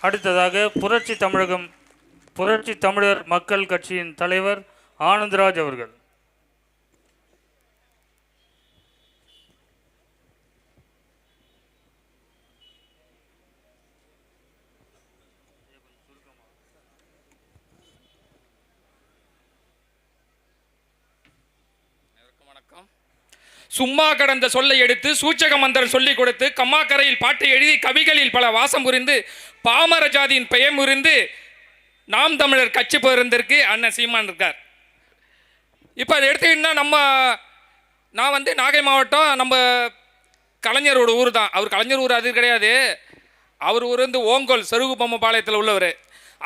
அடுத்ததாக புரட்சி தமிழகம் புரட்சி தமிழர் மக்கள் கட்சியின் தலைவர் ஆனந்தராஜ் அவர்கள் வணக்கம் சும்மா கடந்த சொல்லை எடுத்து சூச்சக மந்திரம் சொல்லிக் கொடுத்து கம்மாக்கரையில் பாட்டு எழுதி கவிகளில் பல வாசம் புரிந்து பாமர ஜாதியின் பெயர் முறிந்து நாம் தமிழர் கட்சி போயிருந்திருக்கு அண்ணன் சீமான் இருக்கார். இப்போ அதை எடுத்துக்கிட்டா நம்ம நான் வந்து நாகை மாவட்டம் நம்ம கலைஞரோட ஊர் தான். அவர் கலைஞர் ஊர் அது கிடையாது. அவர் ஊர் வந்து ஓங்கோல் செருகு பொம்மபாளையத்தில் உள்ளவர்.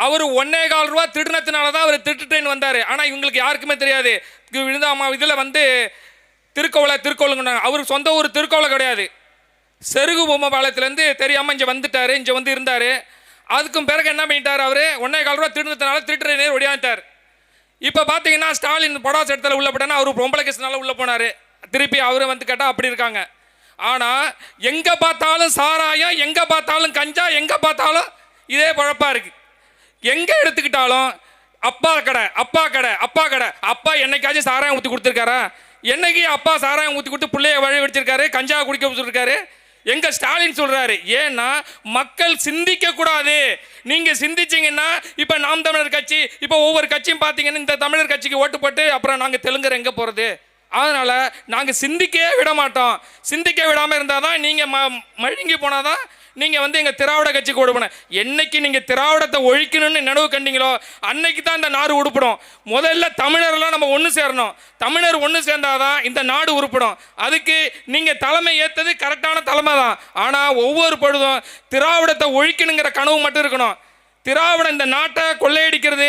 அவர் ஒன்னே கால் ரூபா திருடினத்தினால தான் அவர் திருட்டுட்டேன்னு வந்தார். ஆனால் இவங்களுக்கு யாருக்குமே தெரியாது. விழுந்தாமா இதில் வந்து திருக்கோவலை திருக்கோவிலுங்க அவர் சொந்த ஊர் திருக்கோவலை கிடையாது. செருகு பொம்மபாளையத்துலேருந்து தெரியாமல் இங்கே வந்துட்டார் இங்கே வந்து இருந்தார். அதுக்கும் பிறகு என்ன பண்ணிட்டார் அவர்? ஒன்னே கால் ரூபா திருடினத்தினால நேர் ஒடியாந்துட்டார். இப்போ பார்த்தீங்கன்னா ஸ்டாலின் படாஸ் இடத்துல உள்ள போட்டேன்னா அவர் பொம்பளை கேஸ்னால உள்ளே போனார். திருப்பி அவரை வந்து கேட்டால் அப்படி இருக்காங்க. ஆனால் எங்கே பார்த்தாலும் சாராயம் எங்கே பார்த்தாலும் கஞ்சா எங்கே பார்த்தாலும் இதே குழப்பாக இருக்குது எங்கே எடுத்துக்கிட்டாலும் அப்பா கடை அப்பா கடை அப்பா கடை. அப்பா என்னைக்காச்சும் சாராயம் ஊற்றி கொடுத்துருக்காரா? என்னைக்கு அப்பா சாராயம் ஊற்றி கொடுத்து பிள்ளைய வழி வச்சிருக்காரு கஞ்சா குடிக்க வச்சுருக்காரு எங்க ஸ்டாலின் சொல்றாரு ஏன்னா மக்கள் சிந்திக்க கூடாது. நீங்க சிந்திச்சீங்கன்னா இப்ப நாம் தமிழர் கட்சி இப்ப ஒவ்வொரு கட்சியும் பாத்தீங்கன்னா இந்த தமிழர் கட்சிக்கு ஓட்டு போட்டு அப்புறம் நாங்க தெலுங்கர் எங்க போறது? அதனால நாங்க சிந்திக்கவே விட மாட்டோம். சிந்திக்க விடாம இருந்தாதான் நீங்க ம மழுங்கி போனாதான் நீங்கள் வந்து எங்கள் திராவிட கட்சிக்கு உடுப்பணும் என்னைக்கு நீங்கள் திராவிடத்தை ஒழிக்கணும்னு நினைவு கண்டீங்களோ அன்னைக்கு தான் இந்த நாடு உருப்படும். முதல்ல தமிழர்லாம் நம்ம ஒன்று சேரணும். தமிழர் ஒன்று சேர்ந்தாதான் இந்த நாடு உருப்படும். அதுக்கு நீங்கள் தலைமை ஏற்றது கரெக்டான தலைமை தான். ஆனால் ஒவ்வொரு பொழுதும் திராவிடத்தை ஒழிக்கணுங்கிற கனவு மட்டும் இருக்கணும். திராவிடம் இந்த நாட்டை கொள்ளையடிக்கிறது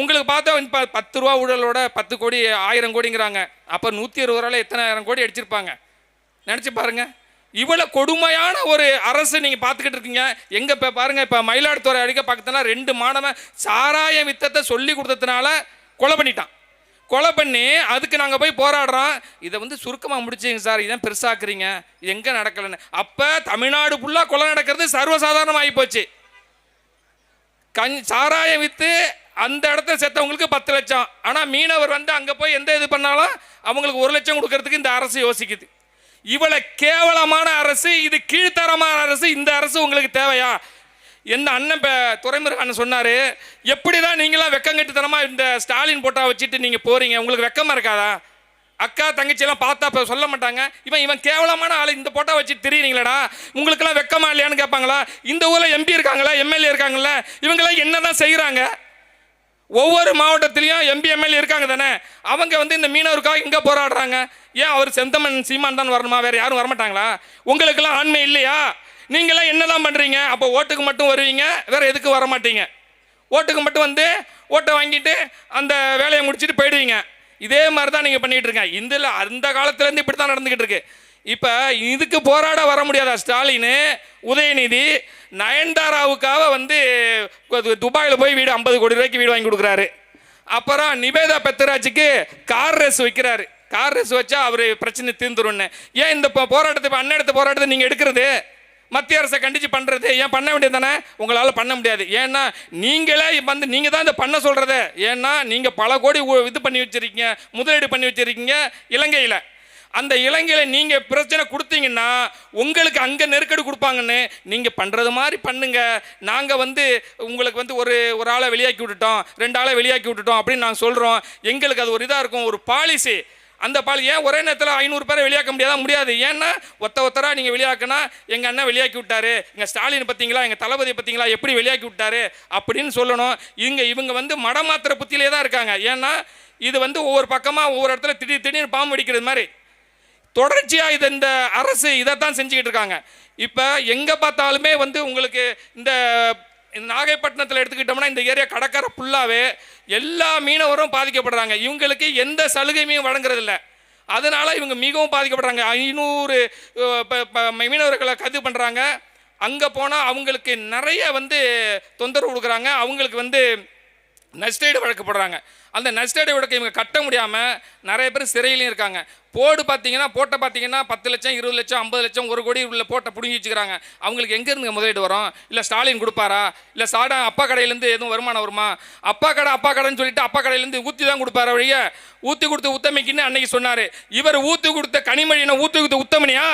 உங்களுக்கு பார்த்தா இப்போ பத்து ரூபா ஊழலோட பத்து கோடி ஆயிரம் கோடிங்கிறாங்க. அப்போ நூற்றி இருபது ரூபாயில் எத்தனை ஆயிரம் கோடி அடிச்சிருப்பாங்க. நினச்சி பாருங்கள் இவ்வளோ கொடுமையான ஒரு அரசு நீங்கள் பார்த்துக்கிட்டு இருக்கீங்க. எங்கே இப்போ பாருங்கள் இப்போ மயிலாடுதுறை அடிக்க பக்கத்துனா ரெண்டு மாணவன் சாராய வித்தத்தை சொல்லி கொடுத்ததுனால கொலை பண்ணிட்டான். கொலை பண்ணி அதுக்கு நாங்கள் போய் போராடுறோம். இதை வந்து சுருக்கமாக முடிச்சிங்க சார். இதான் பெருசாக்குறீங்க. இது எங்கே நடக்கலைன்னு. அப்போ தமிழ்நாடு ஃபுல்லாக கொலை நடக்கிறது சர்வசாதாரணமாகி போச்சு கஞ் சாராயம் விற்று அந்த இடத்த செத்தவங்களுக்கு பத்து லட்சம். ஆனால் மீனவர் வந்து அங்கே போய் எந்த இது பண்ணாலும் அவங்களுக்கு ஒரு லட்சம் கொடுக்கறதுக்கு இந்த அரசு யோசிக்குது. இவ்வளவு கேவலமான அரசு இது கீழ்த்தரமான அரசு இந்த அரசு உங்களுக்கு தேவையா? என்ன அண்ணன் இப்போ துறைமுருகன் அண்ணன் சொன்னார் எப்படி தான் நீங்களாம் வெக்கங்கட்டுத்தனமாக இந்த ஸ்டாலின் போட்டா வச்சுட்டு நீங்கள் போகிறீங்க உங்களுக்கு வெக்கமாக இருக்காதா? அக்கா தங்கச்சியெல்லாம் பார்த்தா இப்போ சொல்ல மாட்டாங்க. இவன் இவன் கேவலமான ஆள் இந்த போட்டா வச்சு தெரியுறீங்களடா? உங்களுக்கெல்லாம் வெக்கமா இல்லையான்னு கேட்பாங்களா? இந்த ஊரில் எம்பி இருக்காங்களா? எம்எல்ஏ இருக்காங்களா இவங்கெல்லாம் என்ன தான் செய்கிறாங்க ஒவ்வொரு மாவட்டத்திலையும் எம்பி எம்எல்ஏ இருக்காங்க தானே? அவங்க வந்து இந்த மீனவருக்காக இங்கே போராடுறாங்க. ஏன் அவர் செந்தமன் சீமான் தான் வரணுமா? வேறு யாரும் வரமாட்டாங்களா? உங்களுக்கெல்லாம் ஆண்மை இல்லையா? நீங்களாம் என்னதான் பண்ணுறீங்க அப்போ ஓட்டுக்கு மட்டும் வருவீங்க வேறு எதுக்கு வர மாட்டீங்க ஓட்டுக்கு மட்டும் வந்து ஓட்டை வாங்கிட்டு அந்த வேலையை முடிச்சுட்டு போயிடுவீங்க. இதே மாதிரி தான் நீங்கள் பண்ணிகிட்டு இருக்கேன் இந்த அந்த காலத்துலேருந்து இப்படி தான் நடந்துக்கிட்டு இருக்கு. இப்போ இதுக்கு போராட வர முடியாதா ஸ்டாலின்? உதயநிதி நயன்தாராவுக்காக வந்து துபாயில் போய் வீடு ஐம்பது கோடி ரூபாய்க்கு வீடு வாங்கி கொடுக்குறாரு. அப்புறம் நிவேதா பெத்தராஜுக்கு கார் ரேஸ் வைக்கிறாரு. கார் ரேஸ் வச்சா அவர் பிரச்சனை தீர்ந்துருன்னு ஏன் இந்த போராட்டத்தை இப்போ அண்ணன் எடுத்த போராட்டத்தை நீங்கள் எடுக்கிறது? மத்திய அரசை கண்டிச்சு பண்ணுறது ஏன் பண்ண வேண்டியது தானே? உங்களால் பண்ண முடியாது. ஏன்னா நீங்களே வந்து நீங்கள் தான் இதை பண்ண சொல்கிறது ஏன்னா நீங்கள் பல கோடி இது பண்ணி வச்சிருக்கீங்க. முதலீடு பண்ணி வச்சிருக்கீங்க. இலங்கையில். அந்த இலங்கையில் நீங்கள் பிரச்சனை கொடுத்தீங்கன்னா உங்களுக்கு அங்கே நெருக்கடி கொடுப்பாங்கன்னு நீங்கள் பண்ணுறது மாதிரி பண்ணுங்க. நாங்கள் வந்து உங்களுக்கு வந்து ஒரு ஒரு ஆளை வெளியாக்கி விட்டுட்டோம் ரெண்டு ஆளை வெளியாக்கி விட்டுட்டோம் அப்படின்னு நாங்கள் சொல்கிறோம் எங்களுக்கு அது ஒரு இதாக இருக்கும் ஒரு பாலிசி அந்த பால் ஏன் ஒரே நேரத்தில் ஐநூறு பேரை வெளியாக்க முடியாதா? முடியாது. ஏன்னா ஒத்த ஒத்தரா நீங்கள் வெளியாக்கினா எங்கள் அண்ணன் வெளியாக்கி விட்டாரு. எங்கள் ஸ்டாலின் பார்த்தீங்களா? எங்கள் தளபதி பார்த்தீங்களா? எப்படி வெளியாக்கி விட்டாரு? அப்படின்னு சொல்லணும். இங்கே இவங்க வந்து மடமாத்திர புத்தியிலே தான் இருக்காங்க. ஏன்னா இது வந்து ஒவ்வொரு பக்கமாக ஒவ்வொரு இடத்துல திடீர் திடீர்னு பாம்பு அடிக்கிறது மாதிரி. தொடர்ச்சியாக இது இந்த அரசு இதைத்தான் செஞ்சுக்கிட்டு இருக்காங்க. இப்போ எங்கே பார்த்தாலுமே வந்து உங்களுக்கு இந்த இந்த நாகைப்பட்டினத்தில் எடுத்துக்கிட்டோம்னா இந்த ஏரியா கடற்கரை ஃபுல்லாகவே எல்லா மீனவரும் பாதிக்கப்படுறாங்க. இவங்களுக்கு எந்த சலுகையுமே வழங்குறதில்ல. அதனால் இவங்க மிகவும் பாதிக்கப்படுறாங்க. ஐநூறு ப- ப- மீனவர்களை கைது பண்ணுறாங்க அங்கே போனால் அவங்களுக்கு நிறைய வந்து தொந்தரவு கொடுக்குறாங்க. அவங்களுக்கு வந்து நஷ்டஈடு வழக்கு போடுறாங்க அந்த நஷ்டஈடு வழக்கு இவங்க கட்ட முடியாமல் நிறைய பேர் சிறையிலையும் இருக்காங்க. போடு பார்த்தீங்கன்னா போட்டை பார்த்தீங்கன்னா பத்து லட்சம் இருபது லட்சம் ஐம்பது லட்சம் ஒரு கோடி உள்ள போட்டை பிடுங்கி வச்சுக்கிறாங்க. அவங்களுக்கு எங்கேருந்து முதலீடு வரும்? இல்லை ஸ்டாலின் கொடுப்பாரா? இல்லை சாடா அப்பா கடையிலேருந்து எதுவும் வருமானம் வருமா? அப்பா கடை அப்பா கடைன்னு சொல்லிட்டு அப்பா கடையிலேருந்து ஊற்றி தான் கொடுப்பாரு வழிய ஊற்றி கொடுத்த உத்தமைக்குன்னு அன்னைக்கு சொன்னார். இவர் ஊற்றி கொடுத்த கனிமொழினை ஊற்றி கொடுத்த உத்தமனியா?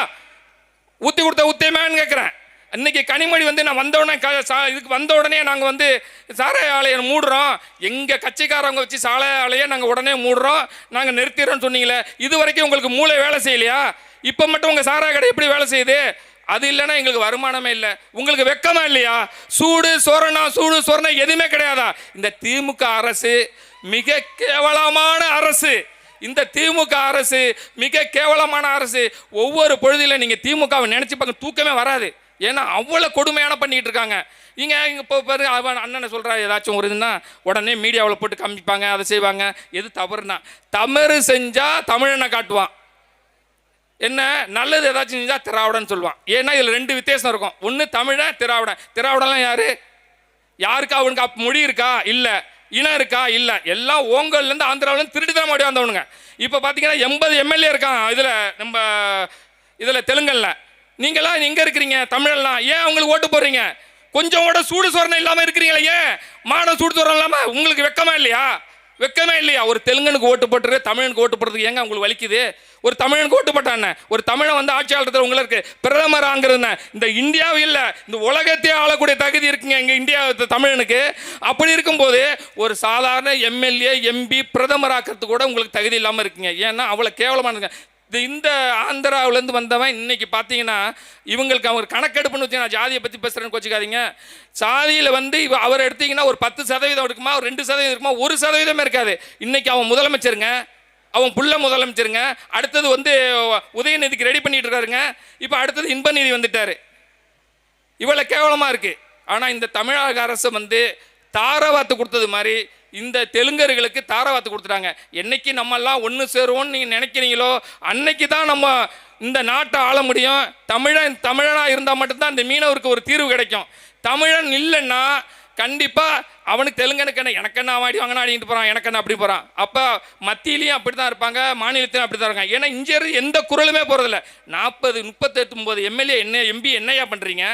ஊற்றி கொடுத்த உத்தேமான்னு கேட்குறேன் இன்னைக்கு கனிமொழி வந்து நான் வந்த உடனே க சா- இதுக்கு வந்த உடனே நாங்கள் வந்து சாராய ஆலையை மூடுறோம். எங்கள் கட்சிக்காரவங்க வச்சு சாராய ஆலையை நாங்கள் உடனே மூடுறோம். நாங்கள் நிறுத்திடுறோம்னு சொன்னீங்களே இது வரைக்கும் உங்களுக்கு மூளை வேலை செய்யலையா? இப்போ மட்டும் உங்கள் சாராய கடை எப்படி வேலை செய்யுது? அது இல்லைன்னா எங்களுக்கு வருமானமே இல்லை. உங்களுக்கு வெக்கமா இல்லையா? சூடு சொரணா சூடு சொரணா எதுவுமே கிடையாதா? இந்த திமுக அரசு மிக கேவலமான அரசு. இந்த திமுக அரசு மிக கேவலமான அரசு. ஒவ்வொரு பொழுதில நீங்கள் திமுகவை நினச்சி பார்க்க தூக்கமே வராது. ஏன்னா அவ்வளோ கொடுமையான பண்ணிகிட்டு இருக்காங்க. இங்கே இங்கே இப்போ பாரு அவன் அண்ணனை சொல்கிறா ஏதாச்சும் ஒரு உடனே மீடியாவில் போட்டு காமிப்பாங்க அதை செய்வாங்க. எது தவறுனா தவறு செஞ்சால் தமிழனை காட்டுவான். என்ன? நல்லது ஏதாச்சும் செஞ்சால் திராவிடன்னு சொல்லுவான். ஏன்னா இதில் ரெண்டு வித்தியாசம் இருக்கும். ஒன்று தமிழன் திராவிடன். திராவிடம்லாம் யார்? யாருக்கா அவனுக்கு அப்ப மொழி இருக்கா? இல்லை. இனம் இருக்கா? இல்லை. எல்லாம் ஓங்கல்லேருந்து ஆந்திராவிலேருந்து திருடி தான் மாடி வந்தவனுங்க. இப்போ பார்த்தீங்கன்னா எண்பது எம்எல்ஏ இருக்கான் இதில் நம்ம இதில் தெலுங்கல்ல. நீங்களாம் எங்கே இருக்கிறீங்க? தமிழெல்லாம் ஏன் உங்களுக்கு ஓட்டு போடுறீங்க? கொஞ்சம் கூட சூடு சொரணம் இல்லாமல் இருக்கிறீங்களே ஏன்? மானம் சூடு சொரணை இல்லாமல் உங்களுக்கு வெக்கமா இல்லையா? வெக்கமே இல்லையா? ஒரு தெலுங்கனுக்கு ஓட்டு போட்டுரு தமிழனுக்கு ஓட்டு போடுறதுக்கு ஏங்க உங்களுக்கு வலிக்குது? ஒரு தமிழனுக்கு ஓட்டு போட்டானே ஒரு தமிழன் வந்து ஆட்சியாளர் உங்களுக்கு பிரதமர் ஆங்கிறதுன இந்த இந்தியாவும் இல்லை இந்த உலகத்தையே ஆளக்கூடிய தகுதி இருக்குங்க எங்கள் இந்தியா தமிழனுக்கு. அப்படி இருக்கும்போது ஒரு சாதாரண எம்எல்ஏ எம்பி பிரதமர் ஆக்கிறதுக்கு கூட உங்களுக்கு தகுதி இல்லாமல் இருக்குங்க. ஏன்னா அவ்வளோ கேவலமானதுங்க இந்த இந்த ஆந்திராவிலேருந்து வந்தவன் இன்னைக்கு பார்த்தீங்கன்னா இவங்களுக்கு அவங்க கணக்கெடுப்புன்னு வச்சு நான் ஜாதியை பற்றி பேசுகிறேன்னு வச்சுக்காதீங்க சாதியில் வந்து இவ அவர் எடுத்தீங்கன்னா ஒரு பத்து சதவீதம் இருக்குமா ஒரு ரெண்டு சதவீதம் இருக்குமா ஒரு சதவீதமே இருக்காது. இன்னைக்கு அவன் முதலமைச்சருங்க அவன் புள்ள முதலமைச்சருங்க அடுத்தது வந்து உதயநிதிக்கு ரெடி பண்ணிட்டு இருக்காருங்க இப்போ அடுத்தது இன்பநிதி வந்துட்டார். இவ்வளோ கேவலமாக இருக்குது ஆனால் இந்த தமிழக அரசு வந்து தாரவாத்து கொடுத்தது மாதிரி இந்த தெலுங்கர்களுக்கு தாரவாத்து கொடுத்துட்டாங்க. என்னைக்கு நம்மெல்லாம் ஒன்று சேருவோம்னு நீங்கள் நினைக்கிறீங்களோ அன்னைக்கு தான் நம்ம இந்த நாட்டை ஆள முடியும். தமிழன் தமிழனாக இருந்தால் மட்டும்தான் இந்த மீனவருக்கு ஒரு தீர்வு கிடைக்கும். தமிழன் இல்லைன்னா கண்டிப்பாக அவனுக்கு தெலுங்கனுக்கு என்ன எனக்கு என்ன ஆடி வாங்கினா ஆடிட்டு போகிறான் எனக்கு என்ன அப்படி போகிறான் அப்போ மத்தியிலையும் அப்படி தான் இருப்பாங்க மாநிலத்திலும் அப்படி தான் இருக்காங்க. ஏன்னா இங்கே எந்த குரலுமே போகிறதில்ல நாற்பது முப்பத்தெட்டு ஒம்பது எம்எல்ஏ என்ன எம்பி என்னையா பண்ணுறீங்க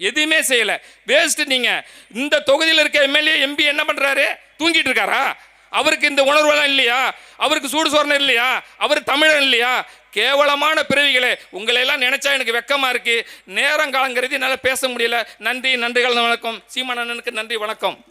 எதுவுமே செய்யலை. வேஸ்ட்டு நீங்கள் இந்த தொகுதியில் இருக்க எம்எல்ஏ எம்பி என்ன பண்ணுறாரு தூங்கிட்டு இருக்காரா அவருக்கு இந்த உணர்வெல்லாம் இல்லையா? அவருக்கு சூடு சொரணம் இல்லையா? அவர் தமிழன் இல்லையா? கேவலமான பிறவிகளே உங்களை எல்லாம் நினைச்சா எனக்கு வெக்கமா இருக்கு. நேரம் காலங்கிறது என்னால் பேச முடியல. நன்றி நன்றிகள் வணக்கம். சீமானண்ணனுக்கு நன்றி வணக்கம்.